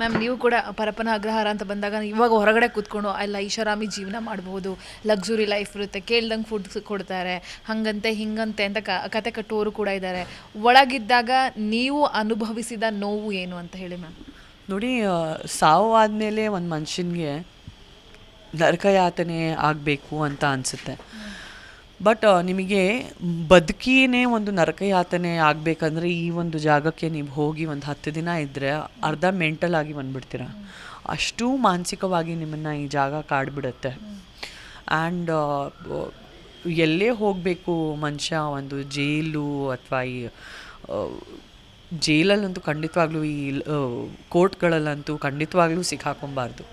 Ma'am ನೀವು ಕೂಡ ಪರಪನ ಅಗ್ರಹಾರ ಅಂತ ಬಂದಾಗ ಇವಾಗ ಹೊರಗಡೆ ಕೂತ್ಕೊಂಡು, ಅಲ್ಲ ಐಷಾರಾಮಿ ಜೀವನ ಮಾಡ್ಬೋದು ಲಕ್ಸುರಿ ಲೈಫ್ ಇರುತ್ತೆ. ಕೇಳ್ದಂಗೆ ಫುಡ್ ಕೊಡ್ತಾರೆ. ಹಂಗಂತೆ, ಹಿಂಗಂತೆ ಅಂತ ಕ, ಕತೆ ಕಟ್ಟುವವರು ಕೂಡ ಇದ್ದಾರೆ. ಒಳಗಿದ್ದಾಗ ನೀವು ಅನುಭವಿಸಿದ ನೋವು ಏನು ಅಂತ ಹೇಳಿ ಮ್ಯಾಮ್ ನೋಡಿ ಸಾವು ಆದಮೇಲೆ ಒಂದು ಮನುಷ್ಯನಿಗೆ ನರಕಯಾತನೆ ಆಗಬೇಕು ಅಂತ ಅನಿಸುತ್ತೆ. ಬಟ್ ನಿಮಗೆ ಬದುಕಿನೇ ಒಂದು ನರಕಯಾತನೆ ಆಗಬೇಕಂದ್ರೆ ಈ ಒಂದು ಜಾಗಕ್ಕೆ ನೀವು ಹೋಗಿ ಒಂದು ಹತ್ತು ದಿನ ಇದ್ದರೆ ಅರ್ಧ ಮೆಂಟಲ್ ಆಗಿ ಬಂದ್ಬಿಡ್ತೀರ? ಅಷ್ಟು ಮಾನಸಿಕವಾಗಿ ನಿಮ್ಮನ್ನು ಈ ಜಾಗ ಕಾಡ್ಬಿಡುತ್ತೆ. ಆ್ಯಂಡ್ ಎಲ್ಲೇ ಹೋಗಬೇಕು ಮನುಷ್ಯ? ಒಂದು ಜೈಲು ಅಥವಾ ಈ ಜೈಲಲ್ಲಂತೂ ಖಂಡಿತವಾಗ್ಲೂ ಈ ಕೋರ್ಟ್ಗಳಲ್ಲಂತೂ ಖಂಡಿತವಾಗ್ಲೂ ಸಿಕ್ಕಾಕೊಬಾರ್ದು.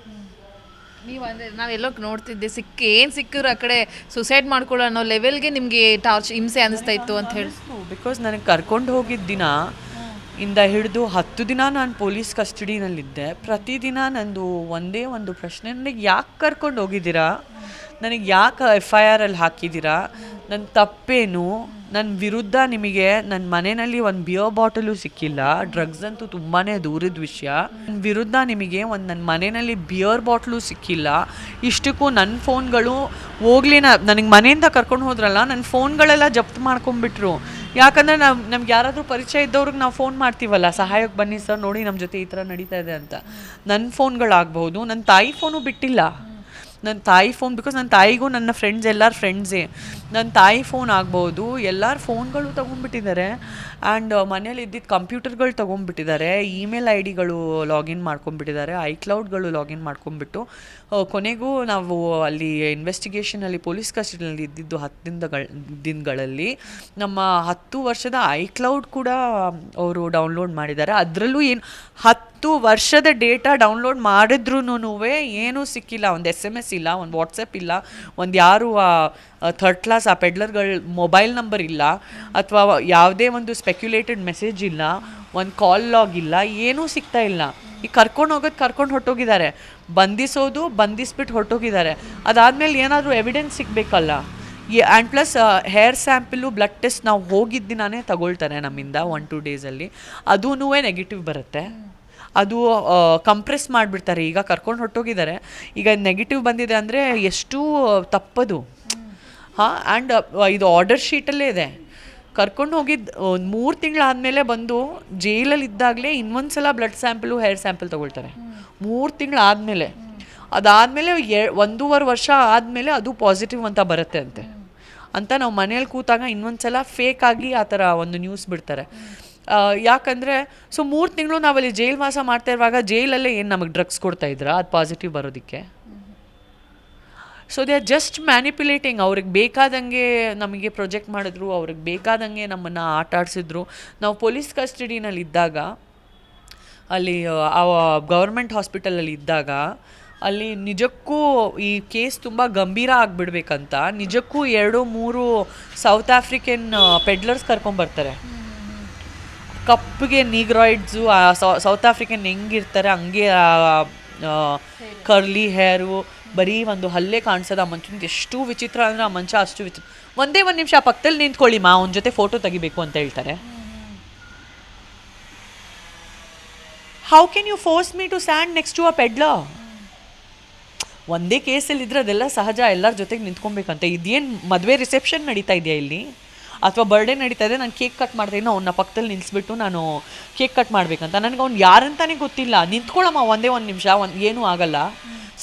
ನೀವು ಅಂದರೆ ನಾವೆಲ್ಲೋ ನೋಡ್ತಿದ್ದೆ ಸಿಕ್ಕ ಏನು ಸಿಕ್ಕಿದ್ರು ಆ ಕಡೆ ಸುಸೈಡ್ ಮಾಡ್ಕೊಳ್ಳೋ ಅನ್ನೋ ಲೆವೆಲ್ಗೆ ನಿಮಗೆ ಟಾರ್ಚ್ ಹಿಂಸೆ ಅನಿಸ್ತಾ ಇತ್ತು ಅಂತ ಹೇಳಿ. ಬಿಕಾಸ್ ನನಗೆ ಕರ್ಕೊಂಡು ಹೋಗಿದ್ದ ದಿನ ಇಂದ ಹಿಡಿದು ಹತ್ತು ದಿನ ನಾನು ಪೊಲೀಸ್ ಕಸ್ಟಡಿನಲ್ಲಿದ್ದೆ ಪ್ರತಿದಿನ ನಂದು ಒಂದೇ ಒಂದು ಪ್ರಶ್ನೆ ನನಗೆ ಯಾಕೆ ಕರ್ಕೊಂಡು ಹೋಗಿದ್ದೀರಾ? ನನಗೆ ಯಾಕೆ ಎಫ್ ಐ ಆರಲ್ಲಿ ಹಾಕಿದ್ದೀರಾ? ನನ್ನ ತಪ್ಪೇನು? ನನ್ನ ವಿರುದ್ಧ ನಿಮಗೆ ನನ್ನ ಮನೆಯಲ್ಲಿ ಒಂದು ಬಿಯರ್ ಬಾಟಲು ಸಿಕ್ಕಿಲ್ಲ. ಡ್ರಗ್ಸ್ ಅಂತೂ ತುಂಬಾ ದೂರದ ವಿಷಯ. ನನ್ನ ವಿರುದ್ಧ ನಿಮಗೆ ಒಂದು ನನ್ನ ಮನೆಯಲ್ಲಿ ಬಿಯರ್ ಬಾಟ್ಲು ಸಿಕ್ಕಿಲ್ಲ. ಇಷ್ಟಕ್ಕೂ ನನ್ನ ಫೋನ್ಗಳು ಹೋಗ್ಲಿ ನನಗೆ ಮನೆಯಿಂದ ಕರ್ಕೊಂಡು ಹೋದ್ರಲ್ಲ, ನನ್ನ ಫೋನ್ಗಳೆಲ್ಲ ಜಪ್ತು ಮಾಡ್ಕೊಂಡ್ಬಿಟ್ರು. ಯಾಕಂದರೆ ನಾವು ನಮ್ಗೆ ಯಾರಾದರೂ ಪರಿಚಯ ಇದ್ದವ್ರಿಗೆ ನಾವು ಫೋನ್ ಮಾಡ್ತೀವಲ್ಲ ಸಹಾಯಕ್ಕೆ ಬನ್ನಿ ಸರ್, ನೋಡಿ ನಮ್ಮ ಜೊತೆ ಈ ಥರ ನಡೀತಾ ಇದೆ ಅಂತ. ನನ್ನ ಫೋನ್ಗಳಾಗ್ಬಹುದು, ನನ್ನ ತಾಯಿ ಫೋನು ಬಿಟ್ಟಿಲ್ಲ. ನನ್ನ ತಾಯಿ ಫೋನ್ ಬಿಕಾಸ್ ನನ್ನ ತಾಯಿಗೂ ನನ್ನ ಫ್ರೆಂಡ್ಸ್ ಎಲ್ಲರ ಫ್ರೆಂಡ್ಸೇ ನನ್ನ ತಾಯಿ ಫೋನ್ ಆಗ್ಬೋದು ಎಲ್ಲರ ಫೋನ್ಗಳು ತೊಗೊಂಡ್ಬಿಟ್ಟಿದ್ದಾರೆ. ಆ್ಯಂಡ್ ಮನೇಲಿ ಇದ್ದಿದ್ದ ಕಂಪ್ಯೂಟರ್ಗಳು ತೊಗೊಂಡ್ಬಿಟ್ಟಿದ್ದಾರೆ ಇಮೇಲ್ ಐ ಡಿಗಳು ಲಾಗಿನ್ ಮಾಡ್ಕೊಂಡ್ಬಿಟ್ಟಿದ್ದಾರೆ ಐಕ್ಲೌಡ್ಗಳು ಲಾಗಿನ್ ಮಾಡ್ಕೊಂಡ್ಬಿಟ್ಟು ಆ, ಕೊನೆಗೂ ನಾವು ಅಲ್ಲಿ ಇನ್ವೆಸ್ಟಿಗೇಷನಲ್ಲಿ ಪೊಲೀಸ್ ಕಸ್ಟಡಿಯಲ್ಲಿ ಇದ್ದಿದ್ದು ಹತ್ತು ದಿನಗಳ ದಿನಗಳಲ್ಲಿ ನಮ್ಮ ಹತ್ತು ವರ್ಷದ ಐಕ್ಲೌಡ್ ಕೂಡ ಅವರು ಡೌನ್ಲೋಡ್ ಮಾಡಿದ್ದಾರೆ. ಅದರಲ್ಲೂ ಏನು ಹತ್ತು ವರ್ಷದ ಡೇಟಾ ಡೌನ್ಲೋಡ್ ಮಾಡಿದ್ರೂ ಏನೂ ಸಿಕ್ಕಿಲ್ಲ. ಒಂದು ಎಸ್ ಎಂ ಎಸ್ ಇಲ್ಲ, ಒಂದು ವಾಟ್ಸಪ್ ಇಲ್ಲ, ಒಂದು ಯಾರು ಥರ್ಡ್ ಕ್ಲಾಸ್ ಆ ಪೆಡ್ಲರ್ಗಳ ಮೊಬೈಲ್ ನಂಬರ್ ಇಲ್ಲ, ಅಥವಾ ಯಾವುದೇ ಒಂದು ಸ್ಪೆಕ್ಯುಲೇಟೆಡ್ ಮೆಸೇಜ್ ಇಲ್ಲ, ಒಂದು ಕಾಲ್ ಲಾಗ್ ಇಲ್ಲ, ಏನೂ ಸಿಗ್ತಾ ಇಲ್ಲ. ಈಗ ಕರ್ಕೊಂಡು ಹೋಗೋದು ಕರ್ಕೊಂಡು ಹೊರಟೋಗಿದ್ದಾರೆ. ಬಂಧಿಸೋದು ಬಂಧಿಸ್ಬಿಟ್ಟು ಹೊರಟೋಗಿದ್ದಾರೆ. ಅದಾದಮೇಲೆ ಏನಾದರೂ evidence ಸಿಗಬೇಕಲ್ಲ. And plus hair sample blood test ನಾವು ಹೋಗಿದ್ದ ದಿನಾನೇ ತಗೊಳ್ತಾರೆ ನಮ್ಮಿಂದ ಒನ್ ಟು ಡೇಸಲ್ಲಿ ಅದೂ ನೆಗೆಟಿವ್ ಬರುತ್ತೆ. ಅದು ಕಂಪ್ರೆಸ್ ಮಾಡಿಬಿಡ್ತಾರೆ. ಈಗ ಕರ್ಕೊಂಡು ಹೊಟ್ಟೋಗಿದ್ದಾರೆ ಈಗ ನೆಗೆಟಿವ್ ಬಂದಿದೆ ಅಂದರೆ ಎಷ್ಟು ತಪ್ಪದು. ಹಾಂ ಆ್ಯಂಡ್ ಇದು ಆರ್ಡರ್ ಶೀಟಲ್ಲೇ ಇದೆ. ಕರ್ಕೊಂಡು ಹೋಗಿದ್ದು ಒಂದು ಮೂರು ತಿಂಗಳಾದಮೇಲೆ ಬಂದು ಜೈಲಲ್ಲಿ ಇದ್ದಾಗಲೇ ಇನ್ನೊಂದು ಸಲ ಬ್ಲಡ್ ಸ್ಯಾಂಪಲು ಹೇರ್ ಸ್ಯಾಂಪಲ್ ತೊಗೊಳ್ತಾರೆ. ಮೂರು ತಿಂಗಳಾದಮೇಲೆ ಅದಾದಮೇಲೆ ಎ, ಒಂದೂವರೆ ವರ್ಷ ಆದಮೇಲೆ ಅದು ಪಾಸಿಟಿವ್ ಅಂತ ಬರುತ್ತೆ ಅಂತೆ. ಅಂತ ನಾವು ಮನೇಲಿ ಕೂತಾಗ ಇನ್ನೊಂದು ಸಲ ಆಗಿ ಆ ಥರ ಒಂದು ನ್ಯೂಸ್ ಬಿಡ್ತಾರೆ. ಯಾಕಂದರೆ ಸೊ ಮೂರು ತಿಂಗಳು ನಾವಲ್ಲಿ ಜೈಲ್ ವಾಸ ಮಾಡ್ತಾ ಇರುವಾಗ ಜೈಲಲ್ಲೇ ಏನು ನಮಗೆ ಡ್ರಗ್ಸ್ ಕೊಡ್ತಾ ಇದ್ರ? ಅದು ಪಾಸಿಟಿವ್ ಬರೋದಕ್ಕೆ. So they are just manipulating ಅವ್ರಿಗೆ ಬೇಕಾದಂಗೆ ನಮಗೆ ಪ್ರೊಜೆಕ್ಟ್ ಮಾಡಿದ್ರು, ಅವ್ರಿಗೆ ಬೇಕಾದಂಗೆ ನಮ್ಮನ್ನು ಆಟ ಆಡಿಸಿದ್ರು. ನಾವು ಪೊಲೀಸ್ ಕಸ್ಟಡಿನಲ್ಲಿ ಇದ್ದಾಗ, ಅಲ್ಲಿ ಗೌರ್ಮೆಂಟ್ ಹಾಸ್ಪಿಟಲಲ್ಲಿ ಇದ್ದಾಗ, ಅಲ್ಲಿ ನಿಜಕ್ಕೂ ಈ ಕೇಸ್ ತುಂಬ ಗಂಭೀರ ಆಗಿಬಿಡ್ಬೇಕಂತ, ನಿಜಕ್ಕೂ ಎರಡು, ಮೂರು ಸೌತ್ ಆಫ್ರಿಕನ್ ಪೆಡ್ಲರ್ಸ್ ಕರ್ಕೊಂಬರ್ತಾರೆ ಕಪ್ಪಿಗೆ ನೀಗ್ರಾಯ್ಡ್ಸು ಸೌತ್ ಆಫ್ರಿಕನ್ ಹೆಂಗಿರ್ತಾರೆ, ಹಂಗೆ ಕರ್ಲಿ ಹೇರು ಬರೀ ಒಂದು ಹಲ್ಲೆ ಕಾಣಿಸೋದು ಆ ಮನುಷ್ಯನಿಗೆ ಎಷ್ಟು ವಿಚಿತ್ರ ಅಂದರೆ ಆ ಮನುಷ್ಯ ಅಷ್ಟು ವಿಚಿತ್ರ ಒಂದೇ ಒಂದು ನಿಮಿಷ ಆ ಪಕ್ಕದಲ್ಲಿ ನಿಂತ್ಕೊಳ್ಳಿ ಮಾ, ಅವನ ಜೊತೆ ಫೋಟೋ ತೆಗಿಬೇಕು ಅಂತ ಹೇಳ್ತಾರೆ. How can you force me to stand next to a peddler ಒಂದೇ ಕೇಸಲ್ಲಿ ಇದ್ರೆ ಅದೆಲ್ಲ ಸಹಜ, ಎಲ್ಲರ ಜೊತೆಗೆ ನಿಂತ್ಕೊಬೇಕಂತ. ಇದೇನು ಮದುವೆ ರಿಸೆಪ್ಷನ್ ನಡೀತಾ ಇದೆಯಾ ಇಲ್ಲಿ? ಅಥವಾ ಬರ್ಡೇ ನಡೀತಾ ಇದೆ, ನಾನು ಕೇಕ್ ಕಟ್ ಮಾಡಿದೆ ಇದ್ದೀನಿ ಅವನ್ನ ಪಕ್ಕದಲ್ಲಿ ನಿಲ್ಲಿಸ್ಬಿಟ್ಟು ನಾನು ಕೇಕ್ ಕಟ್ ಮಾಡಬೇಕಂತ. ನನಗೆ ಅವ್ನು ಯಾರಂತಾನೆ ಗೊತ್ತಿಲ್ಲ. ನಿಂತ್ಕೊಳ್ಳಮ್ಮ, ಒಂದೇ ಒಂದು ನಿಮಿಷ, ಒಂದು ಏನೂ ಆಗಲ್ಲ.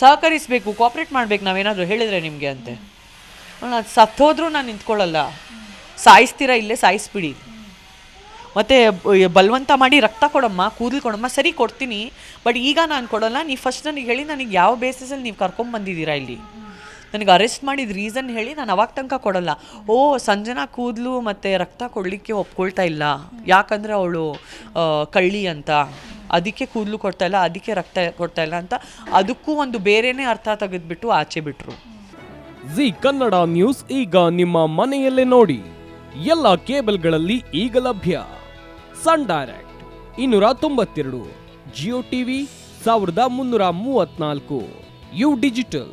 ಸಹಕರಿಸಬೇಕು ಕೋಪ್ರೇಟ್ ಮಾಡ್ಬೇಕು, ನಾವೇನಾದರೂ ಹೇಳಿದ್ರೆ ನಿಮಗೆ ಅಂತೆ. ನಾನು ಸತ್ತೋದ್ರೂ ನಾನು ನಿಂತ್ಕೊಳ್ಳಲ್ಲ. ಸಾಯಿಸ್ತೀರಾ ಇಲ್ಲೇ, ಸಾಯಿಸ್ಬಿಡಿ. ಮತ್ತು ಬಲವಂತ ಮಾಡಿ ರಕ್ತ ಕೊಡಮ್ಮ, ಕೂದಲು ಕೊಡಮ್ಮ, ಸರಿ ಕೊಡ್ತೀನಿ. ಬಟ್ ಈಗ ನಾನು ಕೊಡೋಲ್ಲ, ನೀವು ಫಸ್ಟ್ ನನಗೆ ಹೇಳಿ, ನನಗೆ ಯಾವ ಬೇಸಿಸಲ್ಲಿ ನೀವು ಕರ್ಕೊಂಬಂದಿದ್ದೀರಾ ಇಲ್ಲಿ? ನನಗೆ ಅರೆಸ್ಟ್ ಮಾಡಿದ ರೀಸನ್ ಹೇಳಿ ನಾನು ಅವಾಗ ತನಕ ಕೊಡಲ್ಲ. ಓ, ಸಂಜನಾ ಕೂದಲು ಮತ್ತು ರಕ್ತ ಕೊಡಲಿಕ್ಕೆ ಒಪ್ಕೊಳ್ತಾ ಇಲ್ಲ. ಯಾಕಂದರೆ ಅವಳು ಕಳ್ಳಿ ಅಂತ. ಅದಕ್ಕೆ ಕೂದಲು ಕೊಡ್ತಾ ಇಲ್ಲ, ಅದಕ್ಕೆ ರಕ್ತ ಕೊಡ್ತಾ ಇಲ್ಲ ಅಂತ. ಅದಕ್ಕೂ ಒಂದು ಬೇರೆನೇ ಅರ್ಥ ತೆಗೆದುಬಿಟ್ಟು ಆಚೆ ಬಿಟ್ಟರು ಜಿ ಕನ್ನಡ ನ್ಯೂಸ್ ಈಗ ನಿಮ್ಮ ಮನೆಯಲ್ಲೇ ನೋಡಿ. ಎಲ್ಲ ಕೇಬಲ್ಗಳಲ್ಲಿ ಈಗ ಲಭ್ಯ. ಸನ್ ಡೈರೆಕ್ಟ್ ಇನ್ನೂರ ತೊಂಬತ್ತೆರಡು, ಜಿಯೋ ಟಿವಿ ಸಾವಿರದ ಮುನ್ನೂರ ಮೂವತ್ನಾಲ್ಕು ಯು ಡಿಜಿಟಲ್.